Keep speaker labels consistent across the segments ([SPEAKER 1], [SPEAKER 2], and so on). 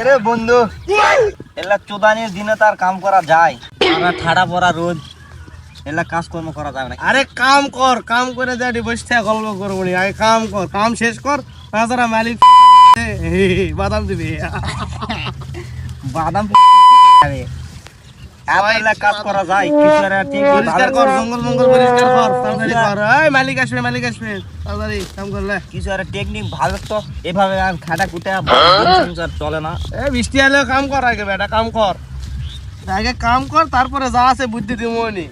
[SPEAKER 1] এরে বন্ধু, এলা চোদানির দিনে তার কাম করা যায়। ঠাডা পড়া রোদ এলা কাজকর্ম করা যাবে না।
[SPEAKER 2] আরে কাম কর, কাম করে যাটি বসে গল্প করব নি। আগে কাম কর, কাম শেষ কর, তাছাড়া মালিক বাদাম দিবি।
[SPEAKER 1] বাদাম কাজ করা যায় কিছু আর ঠিক
[SPEAKER 2] পরিষ্কার কর জঙ্গল মঙ্গল পরিষ্কার কর তাড়াতাড়ি কর। এই মালিক আসবে মালিক আসবে তাড়াতাড়ি কাম করলে
[SPEAKER 1] কিছু আর টেকনিক ভালো তো এভাবে আর খাটা কুটে চলে না।
[SPEAKER 2] এ বৃষ্টি এলে কাম কর আগে বেটা কাম কর। আগে কাম কর তারপরে যা আছে বুদ্ধি দিব নি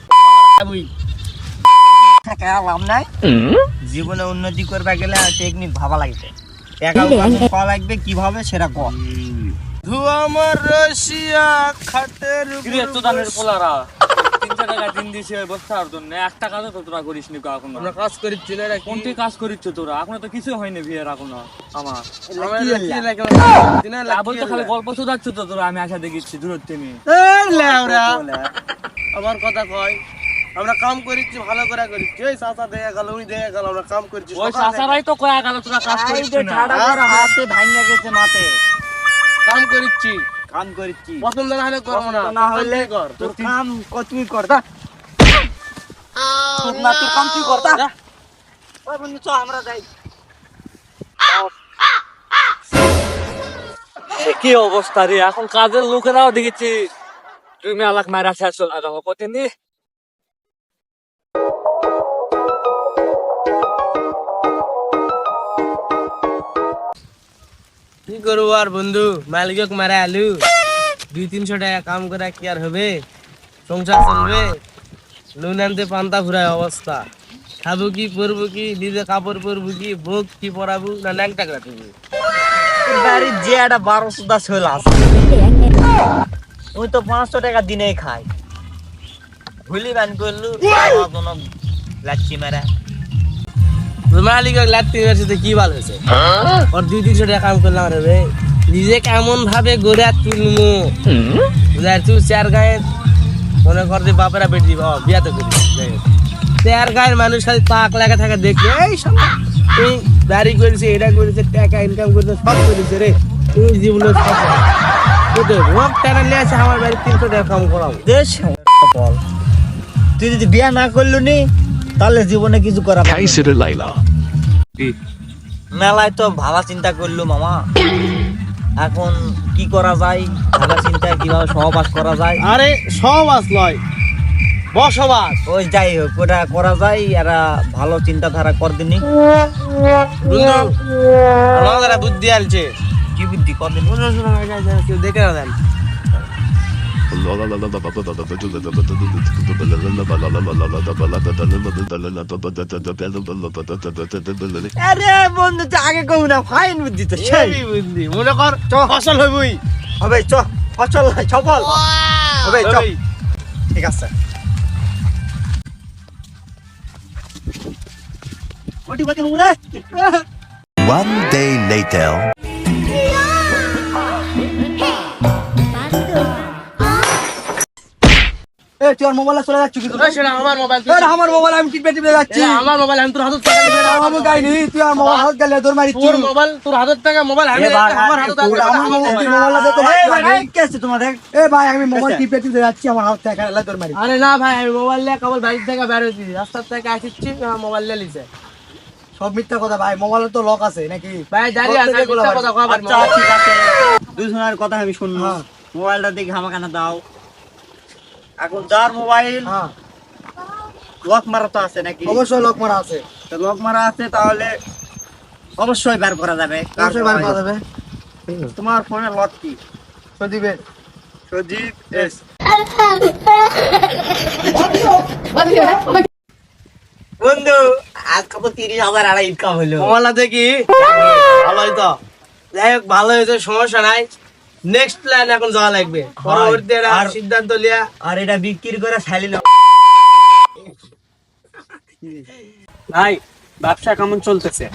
[SPEAKER 1] লাভ নাই। জীবনে উন্নতি করবে গেলে টেকনিক ভাবা লাগবে। করা লাগবে কীভাবে সেটা কর।
[SPEAKER 2] আমার রশিয়া খাটের
[SPEAKER 3] কিরে চোদানের পোলারা? তিনশো টাকা দিন দিছে বস্তার জন্য। এক টাকা তো তোরা করিস নি এখন।
[SPEAKER 2] আমরা কাজ করিচ্ছি না
[SPEAKER 3] কোনটি কাজ করিস তোরা? এখন তো কিছু হয়নি বিয়ের এখনও আমার। বলতে খালি গল্প শোধাচ্ছ তো তোরা আমি আশা দেখিচ্ছি দূরত্বে নিয়ে
[SPEAKER 2] আমার কথা কয়। আমরা কাম করিচ্ছি ভালো করে করিচ্ছি। ওই চাচা দেখে গেল উনি দেখে গেল আমরা কাম করছি
[SPEAKER 3] ওই তো কয়া গেল তোরা কাজ করিস না।
[SPEAKER 1] হাতে ভাঙা গেছে মাতে
[SPEAKER 2] কাম করিচ্ছি।
[SPEAKER 1] কাম করছি
[SPEAKER 2] পছন্দ না হলে করব না।
[SPEAKER 1] না হলে
[SPEAKER 2] কর।
[SPEAKER 1] তোর কাম ক- তুই কর দা তোর না তোর কাম তুই কর দা ওই বন্ধু চ আমরা যাই।
[SPEAKER 3] কি অবস্থা রে? এখন কাজের লোকেরাও দেখেছি তুমি আলাক মারা শেষ কতদিন
[SPEAKER 2] করব আর বন্ধু? মালিকক মারা আলু। দুই তিনশো টাকা কাম করে কি আর হবে? সংসার চলবে? নুন আনতে পান্তা ফুরায় অবস্থা। খাব কি পরবো কি নিজে কাপড় পরবো কি বুক কি পরাবো না ন্যাংটা কাটবো
[SPEAKER 1] বাড়ির যে একটা বারোশো দা ছেলে আছে। ওই তো পাঁচশো টাকা দিনেই খাই ভুলি ব্যান করলু লাচ্ছি মেরা।
[SPEAKER 2] লাত্তি কি ভালো হয়েছে? ওর দুই তিনশো টাকা কাম করলাম রে। বে নিজে কেমন ভাবে গড়ে আর তুলমু। বুঝার তুই চার গায়ে মনে কর যে বাপেরা বেটি করি। চার গায়ের মানুষ খালি পাক লাগা থাকে দেখলে এই এই বাড়ি করেছে এটা করেছে টাকা ইনকাম করেছে সব করেছে রে। তুই জীবনে সব বুঝতে ভোগ নিয়ে আছে আমার বাড়ি তিনশো টাকা কাম করাবো।
[SPEAKER 1] দেশ তুই যদি বিয়া না করলু নি তাহলে জীবনে কিছু করা
[SPEAKER 4] Layla.
[SPEAKER 1] মেলায় তো ভাবা চিন্তা করলু মামা। এখন কি করা যায়? ভাবা চিন্তা কীভাবে সহবাস করা যায়?
[SPEAKER 2] আরে সহবাস নয় বসবাস।
[SPEAKER 1] ওই যাই হোক ওটা করা যায় এরা ভালো চিন্তাধারা কর দিনি।
[SPEAKER 2] বুদ্ধি আনছে
[SPEAKER 1] কি বুদ্ধি কর দিনি?
[SPEAKER 2] দেখে না দেন।
[SPEAKER 1] আরে বন্ধু তো আগে কই না ফাইন বুদ্ধি তো সেই
[SPEAKER 2] বুদ্ধি মনে কর চ ফসল হইবই।
[SPEAKER 1] হবে চ ফসল সফল। হবে চ। ঠিক আছে।
[SPEAKER 5] One day later.
[SPEAKER 1] এ তুই আর মোবাইলে চলে যাচ্ছিস কিন্তু
[SPEAKER 2] সেটা আমার মোবাইল
[SPEAKER 1] এ আমার মোবাইল আমি টিপে টিপে যাচ্ছি।
[SPEAKER 2] আমার মোবাইল আমি তোর টাকা দিবি। না,
[SPEAKER 1] তুই মোবাইল হাত গেলে তোর মারি
[SPEAKER 2] তোর মোবাইল তোর হাতত টাকা মোবাইল আমি আমার হাতত
[SPEAKER 1] তোর আমার মোবাইল তুই মোবাইল দে তো ভাই কি আছে এ ভাই আমি মোবাইল টিপে টিপে যাচ্ছি আমার হাত থেকে খেলা তোর মারি
[SPEAKER 2] আরে না ভাই আমি মোবাইল নিয়ে কেবল বাড়ি থেকে বের থেকে মোবাইল নিয়ে লিছে
[SPEAKER 1] সব মিথ্যা কথা ভাই মোবাইলে তো লক আছে নাকি?
[SPEAKER 2] ভাই দাঁড়িয়ে আছে মিথ্যা কথা কবার
[SPEAKER 1] আচ্ছা ঠিক আছে। দুজনের কথা আমি শুনব। মোবাইলটা দেখে আমাকে না দাও। এখন যার মোবাইল
[SPEAKER 2] হ্যাঁ।
[SPEAKER 1] লক মারা তো আছে নাকি?
[SPEAKER 2] অবশ্যই লোক মারা আছে।
[SPEAKER 1] তো লক মারা আছে তাহলে অবশ্যই বের করা যাবে।
[SPEAKER 2] অবশ্যই বার করা যাবে।
[SPEAKER 1] তোমার ফোনে লক কি?
[SPEAKER 2] সদীপের
[SPEAKER 1] এস। বন্ধু আজকে তো তিরিশ হাজার আড়াই ইনকাম হলো।
[SPEAKER 2] দেখি। ভালোই তো। যাই হোক ভালো হয়েছে সমস্যা নাই। নেক্সট প্ল্যান এখন যাওয়া লাগবে। পরবর্তী
[SPEAKER 1] আর-
[SPEAKER 2] সিদ্ধান্ত লিয়া।
[SPEAKER 1] আর এটা বিক্রি করে খাইলি না
[SPEAKER 3] ভাই ব্যবসা কেমন চলতেছে?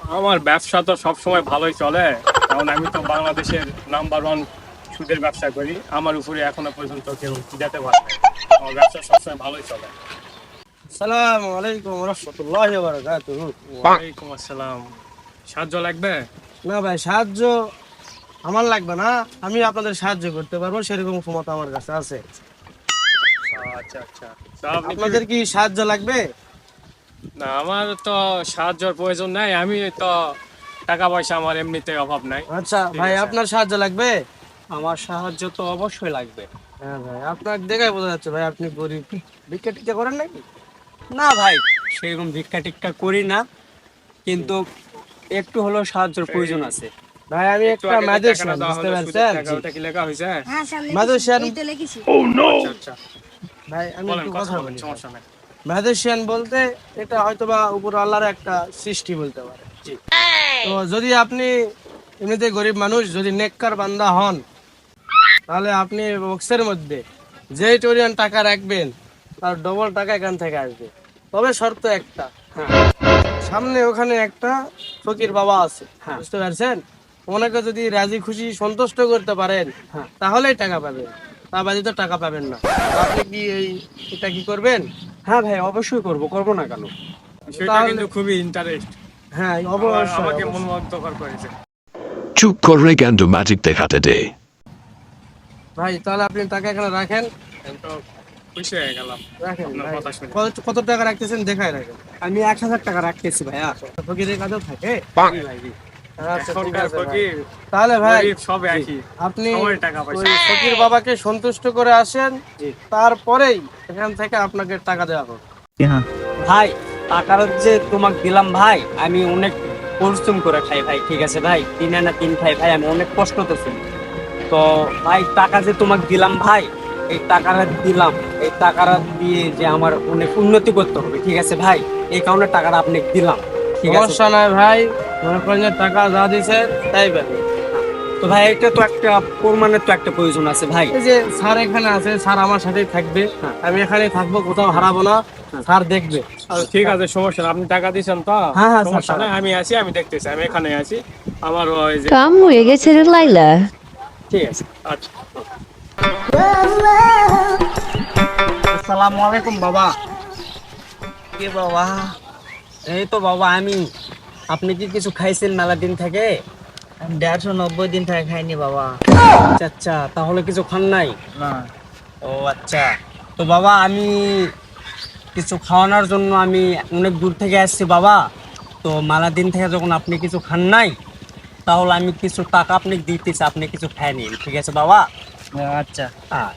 [SPEAKER 3] আমার ব্যবসা তো সবসময় ভালোই চলে। কারণ আমি তো বাংলাদেশের নাম্বার ওয়ান সুদের ব্যবসা করি। আমার উপরে এখনও পর্যন্ত কেউ যেতে পারে না। আমার ব্যবসা সবসময় ভালোই চলে।
[SPEAKER 2] আসসালামু আলাইকুম রহমতুল্লাহ বারাকাতুহু।
[SPEAKER 3] ওয়ালাইকুম আসসালাম। সাহায্য লাগবে?
[SPEAKER 2] না ভাই সাহায্য আমার লাগবে না আমি আপনাদের সাহায্য করতে পারব সেরকম ক্ষমতা আমার কাছে আছে।
[SPEAKER 3] আচ্ছা আচ্ছা।
[SPEAKER 2] আপনাদের কি সাহায্য লাগবে?
[SPEAKER 3] না আমার তো সাহায্যের প্রয়োজন নাই আমি তো টাকা পয়সা আমার এমনিতে অভাব নাই।
[SPEAKER 2] আচ্ছা ভাই আপনার সাহায্য লাগবে?
[SPEAKER 3] আমার সাহায্য তো অবশ্যই লাগবে।
[SPEAKER 2] হ্যাঁ ভাই আপনার দেখে বোঝা যাচ্ছে ভাই আপনি গরিব। ভিক্ষা টিক্ষা করেন নাকি?
[SPEAKER 4] না ভাই সেরকম ভিক্ষা টিক্ষা করি না কিন্তু একটু হলেও সাহায্যের প্রয়োজন আছে।
[SPEAKER 2] ভাই আমি
[SPEAKER 3] একটা
[SPEAKER 2] ম্যাজিশিয়ান বুঝতে পারছেন?
[SPEAKER 3] টাকা, ওটা কি লেখা
[SPEAKER 6] হ্যাঁ সামনে
[SPEAKER 2] ম্যাজিশিয়ান
[SPEAKER 6] লিখেছি।
[SPEAKER 3] আচ্ছা আচ্ছা।
[SPEAKER 2] ভাই আমি একটু
[SPEAKER 3] কথা
[SPEAKER 2] কথা বলি
[SPEAKER 3] সমস্যা নাই।
[SPEAKER 2] ম্যাজিশিয়ান বলতে এটা হয়তোবা উপর আল্লাহর একটা সৃষ্টি বলতে পারে। তো যদি আপনি এমনিতে গরিব মানুষ যদি নেককার বান্দা হন তাহলে আপনি বক্সের মধ্যে যে টোরিয়ান টাকা রাখবেন তার ডবল টাকা এখান থেকে আসবে। তবে শর্ত একটা সামনে ওখানে একটা ফকির বাবা আছে বুঝতে পারছেন? ওনাকে যদি রাজি খুশি সন্তুষ্ট করতে পারেন তাহলেই টাকা পাবেন। তা বাদে তো টাকা পাবেন না। আপনি কি এই এটা কি করবেন?
[SPEAKER 4] হ্যাঁ ভাই অবশ্যই করব করব না কেন?
[SPEAKER 3] সেটা কিন্তু খুবই ইন্টারেস্ট
[SPEAKER 2] হ্যাঁ অবশ্যই
[SPEAKER 3] আমাকে। মনোমুগ্ধকর করেছে।
[SPEAKER 5] চুপ করে গেন্দ ম্যাজিক দেখাতে দে।
[SPEAKER 2] ভাই তাহলে আপনি টাকা এখানে রাখেন।
[SPEAKER 3] খুশি হয়ে গেলাম।
[SPEAKER 2] কত কত টাকা রাখতেছেন দেখাই রাখেন।
[SPEAKER 4] আমি এক হাজার টাকা রাখতেছি ভাইয়া
[SPEAKER 2] ফকিরের কাছেও থাকে। ভাই। তাহলে ভাই আপনি ফকির বাবাকে সন্তুষ্ট করে আসেন তারপরেই এখান থেকে আপনাকে টাকা দেওয়া
[SPEAKER 4] ভাই টাকার যে তোমাকে দিলাম ভাই আমি অনেক পরিশ্রম করে খাই ভাই ঠিক আছে ভাই? তিন আনা তিন খাই ভাই আমি অনেক কষ্ট করছি। তো ভাই টাকা যে তোমাকে দিলাম ভাই এই টাকাটা দিলাম এই টাকাটা দিয়ে যে আমার অনেক উন্নতি করতে হবে ঠিক আছে ভাই? এই কারণে টাকাটা আপনাকে দিলাম ঠিক আছে?
[SPEAKER 2] ভাই মনে করেন যে টাকা যা দিছে তাই পাবে
[SPEAKER 4] তো ভাই এটা তো একটা প্রমাণের তো একটা প্রয়োজন আছে ভাই।
[SPEAKER 2] এই যে স্যার এখানে আছে স্যার আমার সাথেই থাকবে। আমি এখানে থাকব কোথাও হারাবো না। স্যার দেখবে।
[SPEAKER 3] আচ্ছা, ঠিক আছে সমস্যা। আপনি টাকা দিয়েছেন তো?
[SPEAKER 4] হ্যাঁ, হ্যাঁ,
[SPEAKER 3] সমস্যা
[SPEAKER 4] স্যার।
[SPEAKER 3] নাই আমি আছি আমি দেখতেছি আমি এখানে আছি। আমার ওই যে
[SPEAKER 7] কাম হয়ে গেছে রে লাইলা।
[SPEAKER 4] ঠিক আছে
[SPEAKER 3] আচ্ছা।
[SPEAKER 4] আসসালামু আলাইকুম বাবা।
[SPEAKER 1] কে বাবা?
[SPEAKER 4] এই তো বাবা আমি। আপনি কি কিছু খাইছেন মেলা দিন থেকে?
[SPEAKER 1] দেড়শো নব্বই দিন থেকে খাইনি বাবা।
[SPEAKER 4] আচ্ছা আচ্ছা তাহলে কিছু খান নাই?
[SPEAKER 1] না।
[SPEAKER 4] ও আচ্ছা। তো বাবা আমি কিছু খাওয়ানোর জন্য আমি অনেক দূর থেকে আসছি বাবা। তো মেলা দিন থেকে যখন আপনি কিছু খান নাই তাহলে আমি কিছু টাকা আপনি দিতেছি আপনি কিছু খাই নিন ঠিক আছে বাবা?
[SPEAKER 1] আচ্ছা।
[SPEAKER 4] হ্যাঁ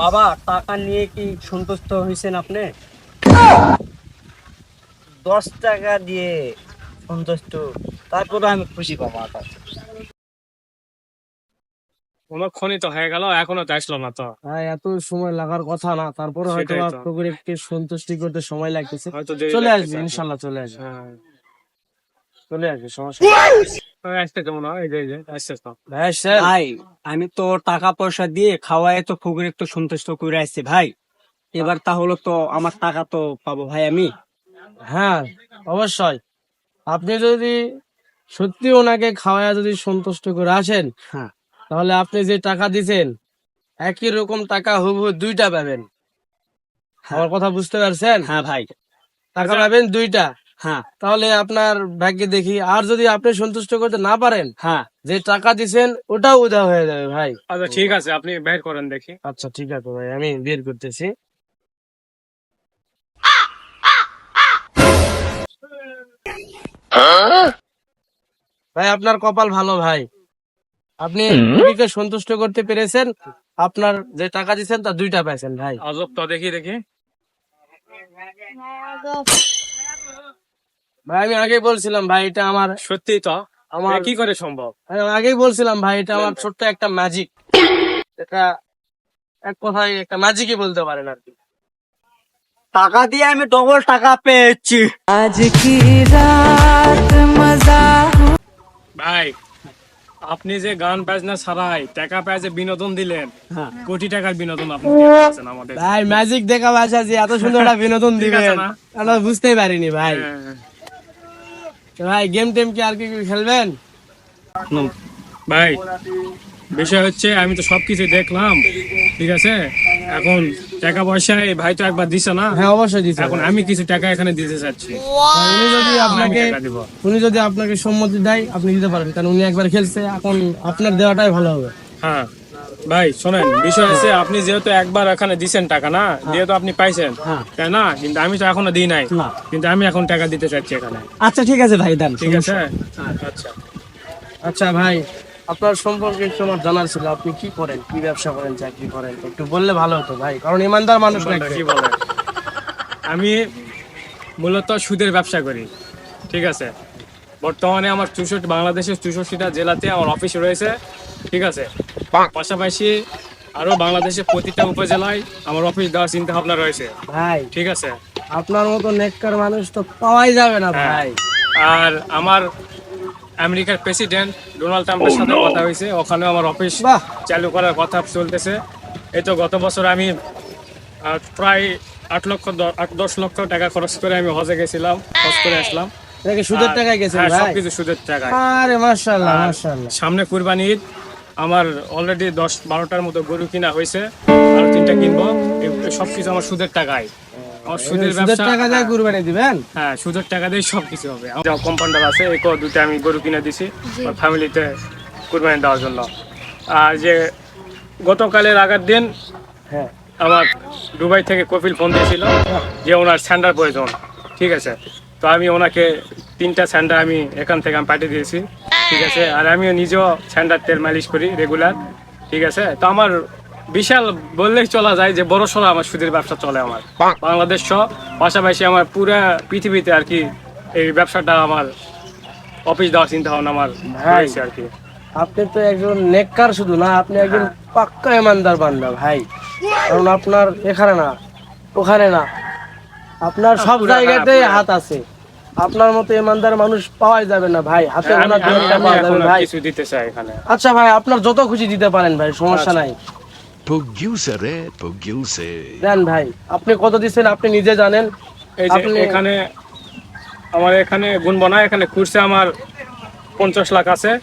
[SPEAKER 4] বাবা টাকা নিয়ে কি সন্তুষ্ট হয়েছেন আপনি?
[SPEAKER 1] দশ টাকা দিয়ে সন্তুষ্ট তারপরে আমি খুশি বাবা কাছে
[SPEAKER 3] অনেকক্ষণই তো হয়ে গেল এখনও তো আসলো না তো।
[SPEAKER 2] ভাই এত সময় লাগার কথা না তারপরে হয়তো। আপনাদের একটু সন্তুষ্টি করতে সময় লাগতেছে। চলে আসবে ইনশাল্লাহ চলে আসবে।
[SPEAKER 3] হ্যাঁ।
[SPEAKER 2] চলে আসবে সমস্যা
[SPEAKER 3] হয়
[SPEAKER 2] ভাই?
[SPEAKER 4] ভাই আমি তো টাকা পয়সা দিয়ে খাওয়ায় তো ফুকুর একটু সন্তুষ্ট করে আসছি ভাই। এবার তাহলে তো আমার টাকা তো পাবো ভাই আমি।
[SPEAKER 2] হ্যাঁ অবশ্যই। আপনি যদি সত্যি ওনাকে খাওয়ায় যদি সন্তুষ্ট করে আসেন
[SPEAKER 4] হ্যাঁ।
[SPEAKER 2] তাহলে আপনি যে টাকা দিছেন একই রকম টাকা হুবহু দুইটা পাবেন। আমার কথা বুঝতে পারছেন?
[SPEAKER 4] হ্যাঁ ভাই।
[SPEAKER 2] টাকা পাবেন দুইটা।
[SPEAKER 4] হ্যাঁ।
[SPEAKER 2] তাহলে আপনার ভাগ্যে দেখি আর যদি আপনি সন্তুষ্ট করতে না পারেন
[SPEAKER 4] হ্যাঁ।
[SPEAKER 2] যে টাকা দিছেন ওটাও উদা হয়ে যাবে ভাই।
[SPEAKER 3] আচ্ছা ঠিক আছে আপনি বের করেন দেখি।
[SPEAKER 2] আচ্ছা ঠিক আছে ভাই আমি বের করতেছি। ভাই আপনার কপাল ভালো ভাই। আপনি রুগীকে সন্তুষ্ট করতে পেরেছেন আপনার যে টাকা দিচ্ছেন তা দুইটা পাইছেন ভাই।
[SPEAKER 3] আজব তো দেখি দেখি।
[SPEAKER 2] ভাই আমি আগেই বলছিলাম ভাই এটা আমার
[SPEAKER 3] সত্যি তো?
[SPEAKER 2] আমার
[SPEAKER 3] কি করে সম্ভব?
[SPEAKER 2] আগেই বলছিলাম ভাই এটা আমার ছোট্ট একটা ম্যাজিক এটা এক কথায় একটা ম্যাজিকই বলতে পারেন আর কি।
[SPEAKER 4] টাকা দিয়ে আমি ডবল টাকা পেয়েছি।
[SPEAKER 3] ভাই আপনি যে গান বাজনা ছাড়াই টাকা পায় যে বিনোদন দিলেন
[SPEAKER 4] হ্যাঁ।
[SPEAKER 3] কোটি টাকার বিনোদন আপনি দিয়েছেন আমাদের।
[SPEAKER 2] ভাই ম্যাজিক দেখা ভাষা যে এত সুন্দর একটা বিনোদন দিবেন।
[SPEAKER 3] না?
[SPEAKER 2] আমরা বুঝতেই পারিনি ভাই।
[SPEAKER 3] হ্যাঁ।
[SPEAKER 2] ভাই গেম টেম কি আর কি কি খেলবেন
[SPEAKER 3] ভাই বিষয় হচ্ছে আমি তো সবকিছু দেখলাম। ঠিক আছে? এখন টাকা পয়সা এই ভাই তো একবার দিছে না?
[SPEAKER 2] হ্যাঁ অবশ্যই দিতে
[SPEAKER 3] এখন আমি কিছু টাকা এখানে দিতে চাচ্ছি।
[SPEAKER 2] উনি যদি আপনাকে
[SPEAKER 3] টাকা দিব।
[SPEAKER 2] উনি যদি আপনাকে সম্মতি দেয় আপনি দিতে পারেন। কারণ উনি একবার খেলছে এখন আপনার দেওয়াটাই ভালো হবে।
[SPEAKER 3] হ্যাঁ। ভাই শোনেন বিষয় আছে আপনি যেহেতু একবার এখানে দিছেন টাকা না? যেহেতু আপনি পাইছেন
[SPEAKER 4] হ্যাঁ।
[SPEAKER 3] তাই না? কিন্তু আমি তো এখনও দিই নাই। কিন্তু আমি এখন টাকা দিতে চাচ্ছি এখানে।
[SPEAKER 4] আচ্ছা ঠিক আছে ভাই দেন
[SPEAKER 3] ঠিক আছে? আচ্ছা।
[SPEAKER 2] আচ্ছা ভাই আপনার সম্পর্কে একটু আমার জানার ছিল আপনি কি করেন? কি ব্যবসা করেন চাকরি করেন? একটু বললে ভালো হতো ভাই কারণ ইমানদার মানুষ
[SPEAKER 3] কি বলে? আমি মূলত সুদের ব্যবসা করি ঠিক আছে? বর্তমানে আমার চৌষট্টি বাংলাদেশের চৌষট্টিটা জেলাতে আমার অফিস রয়েছে ঠিক আছে? পাশাপাশি আরও বাংলাদেশের প্রতিটা উপজেলায় আমার অফিস দেওয়ার চিন্তা ভাবনা রয়েছে
[SPEAKER 2] ভাই
[SPEAKER 3] ঠিক আছে?
[SPEAKER 2] আপনার মতো নেককার মানুষ তো পাওয়াই যাবে না
[SPEAKER 3] হ্যাঁ।
[SPEAKER 2] ভাই।
[SPEAKER 3] আর আমার আমেরিকার প্রেসিডেন্ট ডোনাল্ড ট্রাম্পের সাথে কথা হয়েছে। ওখানে আমার অফিস চালু করার কথা চলতেছে। এই তো গত বছর আমি প্রায় আট লক্ষ আট দশ লক্ষ টাকা খরচ করে আমি হজে গেছিলাম হজ করে আসলাম।
[SPEAKER 2] সুদের টাকায় গেছেন
[SPEAKER 3] হ্যাঁ সবকিছু সুদের টাকায়।
[SPEAKER 2] আরে মাশাআল্লাহ মাশাআল্লাহ।
[SPEAKER 3] সামনে কুরবানি ঈদ আমার অলরেডি দশ বারোটার মতো গরু কিনা হয়েছে আর তিনটা কিনবো। সবকিছু আমার সুদের টাকায়। সুদের
[SPEAKER 2] সুদের
[SPEAKER 3] ব্যবসা
[SPEAKER 2] টাকা দিয়ে কুরবানি দিবেন?
[SPEAKER 3] হ্যাঁ সুদের টাকা দিয়ে সব কিছু হবে। আমার যা কম্পাউন্ডার আছে এই কো দুটো আমি গরু কিনে দিছি। আমার ফ্যামিলিতে কুরবানি দেওয়ার জন্য। আর যে গতকালের আগের দিন
[SPEAKER 2] হ্যাঁ।
[SPEAKER 3] আমার দুবাই থেকে কপিল ফোন দিয়েছিল যে ওনার স্যান্ডার প্রয়োজন। ঠিক আছে? তো আমি ওনাকে তিনটা স্যান্ডার আমি এখান থেকে আমি পাঠিয়ে দিয়েছি। ঠিক আছে? আর আমিও নিজেও স্যান্ডার তেল মালিশ করি রেগুলার। ঠিক আছে? তো আমার বিশাল বললেই চলা যায় যে বড় সড়ো আমার সুদের ব্যবসা চলে আমার। বাংলাদেশ সহ পাশাপাশি আমার পুরা পৃথিবীতে আর কি এই ব্যবসাটা আমার অফিস দেওয়ার চিন্তা ভাবনা আমার
[SPEAKER 2] ভাই।
[SPEAKER 3] হয়েছে আর কি।
[SPEAKER 2] আপনি তো একজন নেককার শুধু না আপনি একজন পাক্কা ইমানদার বান্দা ভাই। কারণ আপনার এখানে না ওখানে না আপনার সব
[SPEAKER 3] পুরা-
[SPEAKER 2] জায়গাতেই
[SPEAKER 3] হ্যাঁ,
[SPEAKER 2] হাত আছে। আপনার মতো ইমানদার মানুষ পাওয়াই যাবে না ভাই হাতে পাওয়া যাবে ভাই।
[SPEAKER 3] কিছু দিতে চাই এখানে।
[SPEAKER 2] আচ্ছা ভাই আপনার যত খুশি দিতে পারেন ভাই সমস্যা নাই।
[SPEAKER 5] Producer, eh? Producer.
[SPEAKER 2] দেন ভাই আপনি কত দিচ্ছেন আপনি নিজে জানেন।
[SPEAKER 3] এই যে
[SPEAKER 2] আপনি-
[SPEAKER 3] এখানে আমার এখানে গুনবো না এখানে কুরসে আমার পঞ্চাশ লাখ আছে।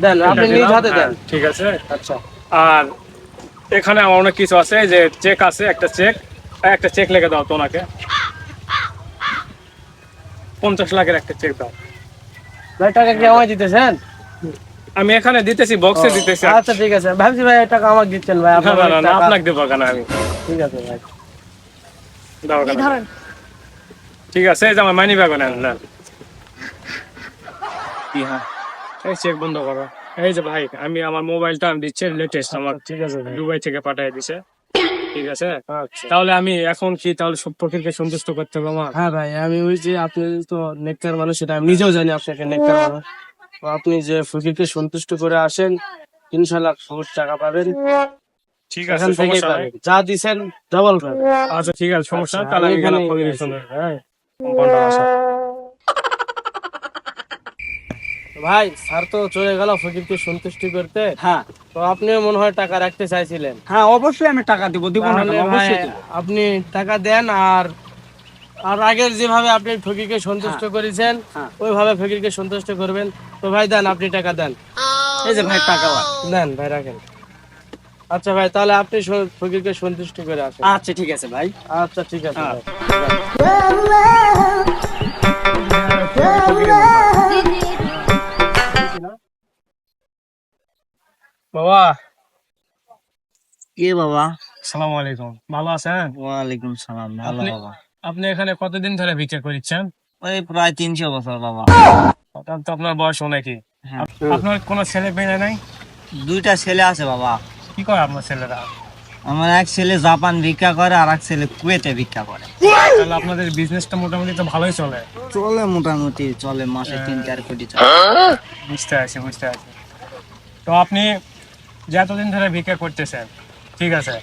[SPEAKER 2] দেন আপনি নিজ হাতে দেন।
[SPEAKER 3] হ্যাঁ, ঠিক আছে।
[SPEAKER 2] আচ্ছা।
[SPEAKER 3] আর এখানে আমার অনেক কিছু আছে এই যে চেক আছে একটা চেক। একটা চেক লিখে দাও তো ওনাকে। পঞ্চাশ লাখের একটা চেক দাও।
[SPEAKER 2] ভাই টাকা কি আমায় দিতেছেন?
[SPEAKER 3] আমি এখানে দিতেছি বক্সে দিতেছি
[SPEAKER 2] আচ্ছা ঠিক আছে। ভাবছি ভাই টাকা আমাকে দিচ্ছেন ভাই।
[SPEAKER 3] না,
[SPEAKER 2] আপনার
[SPEAKER 3] না, না, আপনাকে দেবো কেন আমি।
[SPEAKER 2] ঠিক আছে ভাই।
[SPEAKER 3] দাও কেন ঠিক আছে এই যে আমার মানি ব্যাগ নেন নেন। এই চেক বন্ধ করো। এই যে ভাই আমি আমার মোবাইলটা আমি দিচ্ছি লেটেস্ট আমার
[SPEAKER 2] ঠিক আছে ভাই।
[SPEAKER 3] দুবাই থেকে পাঠিয়ে দিছে। ঠিক আছে?
[SPEAKER 2] আচ্ছা।
[SPEAKER 3] তাহলে আমি এখন কি তাহলে সব প্রকৃতিকে সন্তুষ্ট করতে হবে আমার?
[SPEAKER 2] হ্যাঁ ভাই আমি ওই যে আপনি তো নেককার মানুষ সেটা আমি নিজেও জানি আপনাকে নেককার মানুষ। আপনি যে ফকিরকে সন্তুষ্ট করে আসেন ইনশাল্লাহ সবুজ টাকা পাবেন।
[SPEAKER 3] ঠিক আছে সমস্যা নাই।
[SPEAKER 2] যা দিছেন ডাবল পাবেন
[SPEAKER 3] আচ্ছা ঠিক আছে সমস্যা তাহলে আমি
[SPEAKER 2] এখানে
[SPEAKER 3] প্রকৃতির সঙ্গে হ্যাঁ।
[SPEAKER 2] ভাই স্যার তো চলে গেল ফকিরকে সন্তুষ্টি করতে।
[SPEAKER 4] হ্যাঁ।
[SPEAKER 2] তো আপনিও মনে হয় টাকা রাখতে চাইছিলেন।
[SPEAKER 4] হ্যাঁ অবশ্যই আমি টাকা দিব দিব না অবশ্যই
[SPEAKER 2] আপনি টাকা দেন আর আর আগের যেভাবে আপনি ফকিরকে সন্তুষ্ট করেছেন
[SPEAKER 4] হ্যাঁ।
[SPEAKER 2] ওইভাবে ফকিরকে সন্তুষ্ট করবেন। তো ভাই দেন আপনি টাকা দেন।
[SPEAKER 4] এই যে ভাই টাকা
[SPEAKER 2] দেন ভাই রাখেন। আচ্ছা ভাই তাহলে আপনি ফকিরকে সন্তুষ্ট করে আসেন।
[SPEAKER 4] আচ্ছা ঠিক আছে ভাই।
[SPEAKER 2] আচ্ছা ঠিক আছে
[SPEAKER 4] হ্যাঁ।
[SPEAKER 3] বাবা।
[SPEAKER 1] কে বাবা?
[SPEAKER 3] সালাম আলাইকুম। ভালো আছেন?
[SPEAKER 1] ওয়ালাইকুম সালাম। ভালো বাবা।
[SPEAKER 3] আপনি এখানে কতদিন ধরে ভিক্ষা করছেন
[SPEAKER 1] ওই প্রায় তিনশো বছর বাবা।
[SPEAKER 3] তাহলে তো আপনার বয়স অনেকই
[SPEAKER 1] হ্যাঁ।
[SPEAKER 3] আপনার কোনো ছেলে মেয়ে নাই?
[SPEAKER 1] দুইটা ছেলে আছে বাবা।
[SPEAKER 3] কি করে আপনার ছেলেরা?
[SPEAKER 1] আমার এক ছেলে জাপান ভিক্ষা করে আর এক ছেলে কুয়েতে ভিক্ষা করে।
[SPEAKER 3] তাহলে আপনাদের বিজনেসটা মোটামুটি তো ভালোই চলে।
[SPEAKER 1] চলে মোটামুটি চলে মাসে তিন চার কোটি চলে।
[SPEAKER 3] বুঝতে আছি বুঝতে আছি তো আপনি যে এতদিন ধরে ভিক্ষা করতেছেন ঠিক আছে?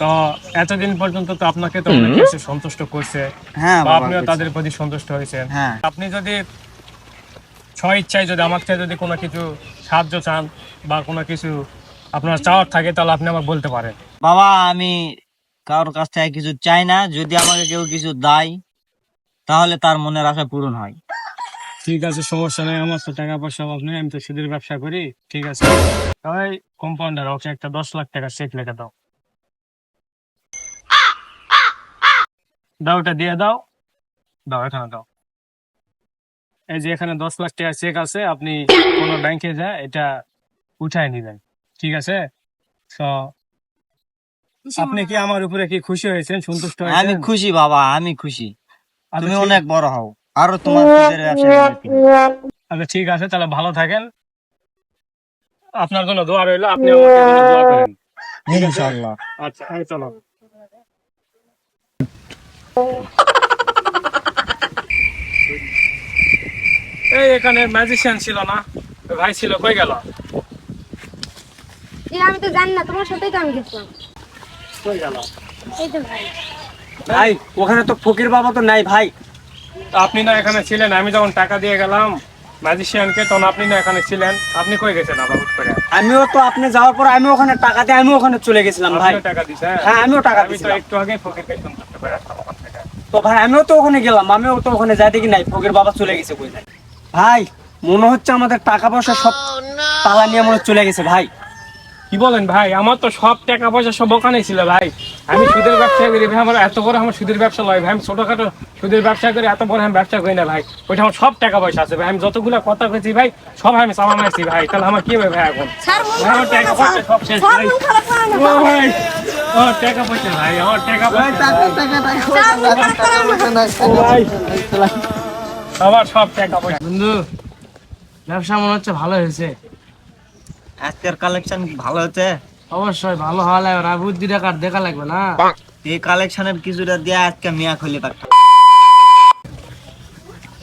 [SPEAKER 3] তো এতদিন পর্যন্ত তো আপনাকে তো অনেক কিছু সন্তুষ্ট করছে।
[SPEAKER 1] হ্যাঁ
[SPEAKER 3] বা আপনিও তাদের প্রতি সন্তুষ্ট হয়েছেন।
[SPEAKER 1] হ্যাঁ।
[SPEAKER 3] আপনি যদি স্ব ইচ্ছায় যদি আমার থেকে যদি কোনো কিছু সাহায্য চান বা কোনো কিছু আপনার চাওয়ার থাকে তাহলে আপনি আমাকে বলতে পারেন।
[SPEAKER 1] বাবা আমি কারোর কাছ থেকে কিছু চাই না। যদি আমাকে কেউ কিছু দেয় তাহলে তার মনের আশা পূরণ হয়।
[SPEAKER 3] ঠিক আছে সমস্যা নেই। আমার তো টাকা পয়সা অভাব নেই আমি তো সুদের ব্যবসা করি। ঠিক আছে। তাই কম্পাউন্ডার ওকে একটা দশ লাখ টাকা চেক লেখা দাও। দাও এটা দিয়ে দাও। দাও এখানে দাও। এই যে এখানে দশ লাখ টাকা চেক আছে আপনি কোনো ব্যাংকে যা এটা উঠায় নিবেন। ঠিক আছে? তো আপনি কি আমার উপরে কি খুশি হয়েছেন সন্তুষ্ট
[SPEAKER 1] আমি খুশি বাবা আমি খুশি।
[SPEAKER 3] আচ্ছা,
[SPEAKER 1] তুমি অনেক বড় হও। আরও তোমার।
[SPEAKER 3] আচ্ছা ঠিক আছে তাহলে ভালো থাকেন। আপনার জন্য দোয়া রইল আপনি জন্য দোয়া করেন।
[SPEAKER 1] ইনশাআল্লাহ।
[SPEAKER 3] আচ্ছা চলো। এই এখানে ম্যাজিশিয়ান ছিল না ভাই ছিল কই গেল?
[SPEAKER 6] এই আমি তো জানি না তোমার সাথেই তো আমি গেছিলাম
[SPEAKER 3] কই গেল?
[SPEAKER 6] এই তো ভাই।
[SPEAKER 4] ভাই ওখানে তো ফকির বাবা তো নাই ভাই।
[SPEAKER 3] আপনি না এখানে ছিলেন আমি যখন টাকা দিয়ে গেলাম ম্যাজিশিয়ানকে তখন আপনি না এখানে ছিলেন। আপনি কই গেছেন আবার হুট করে?
[SPEAKER 4] আমিও তো আপনি যাওয়ার পর আমি ওখানে টাকা দিয়ে আমি ওখানে চলে গেছিলাম ভাই।
[SPEAKER 3] টাকা দিছেন
[SPEAKER 4] হ্যাঁ আমিও টাকা
[SPEAKER 3] আমি তো একটু আগে ফকিরকে সন্তুষ্ট করে আসলাম ওখান থেকে।
[SPEAKER 4] তো ভাই আমিও তো ওখানে গেলাম আমিও তো ওখানে যাই দেখি নাই ফকির বাবা চলে গেছে কই নাই ভাই মনে হচ্ছে আমাদের টাকা পয়সা সব তালা নিয়ে মনে চলে গেছে ভাই।
[SPEAKER 3] কি বলেন ভাই আমার তো সব টাকা পয়সা সব ওখানেই ছিল ভাই। আমি সুদের ব্যবসা করি ভাই আমার এত বড় আমার সুদের ব্যবসা লয় ভাই আমি ছোটখাটো সুদের ব্যবসা করি এত বড় আমি ব্যবসা করি না ভাই। ওইটা আমার সব টাকা পয়সা আছে ভাই আমি যতগুলো কথা কইছি ভাই সব আমি সামানাইছি ভাই তাহলে আমার কি হবে ভাই এখন? ভাই, আমার টাকা পয়সা সব শেষ ভাই।
[SPEAKER 6] মন
[SPEAKER 3] টাকা পয়সা ভাই আমার টাকা পয়সা
[SPEAKER 6] স্যার খারাপ
[SPEAKER 3] ও সব টাকা পয়সা।
[SPEAKER 2] বন্ধু ব্যবসা মনে হচ্ছে ভালো হয়েছে।
[SPEAKER 1] আজকের কালেকশন ভালো হচ্ছে
[SPEAKER 2] অবশ্যই ভালো হওয়া লাগবে না বুদ্ধি টাকার দেখা লাগবে না।
[SPEAKER 1] এই কালেকশনের কিছুটা দিয়ে আজকে মিয়া খুলে পাঠাম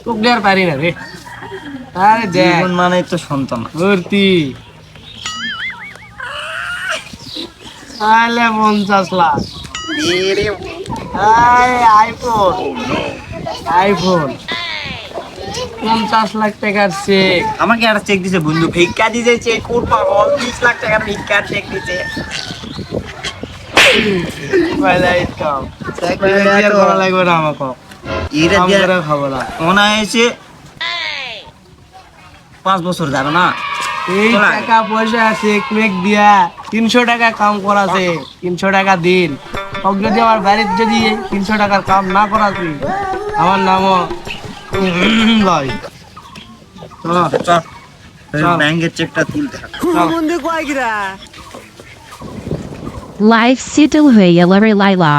[SPEAKER 2] তোকে আর পারি না রে। আরে দেখ।
[SPEAKER 1] জীবন মানে তো সন্তান।
[SPEAKER 2] ভর্তি তাহলে পঞ্চাশ লাখ। IPhone iPhone. পঞ্চাশ লাখ টাকার চেক
[SPEAKER 1] আমাকে একটা চেক দিছে বন্ধু ভিক্ষা দিছে চেক কোর পাগল বিশ লাখ টাকার ভিক্ষা চেক দিছে। পাঁচ বছর যাবে না?
[SPEAKER 2] এই। টাকা পয়সা চেক মেক দিয়া তিনশো টাকা কাম করাছে তিনশো টাকা দিন যদি আমার বাড়ির যদি তিনশো টাকার কাম না করাছি আমার নামও লয়
[SPEAKER 1] চলো চল
[SPEAKER 2] চল।
[SPEAKER 1] ব্যাংকের চেকটা তুলতে হবে।
[SPEAKER 7] Life si Dulhuya Lari Laila.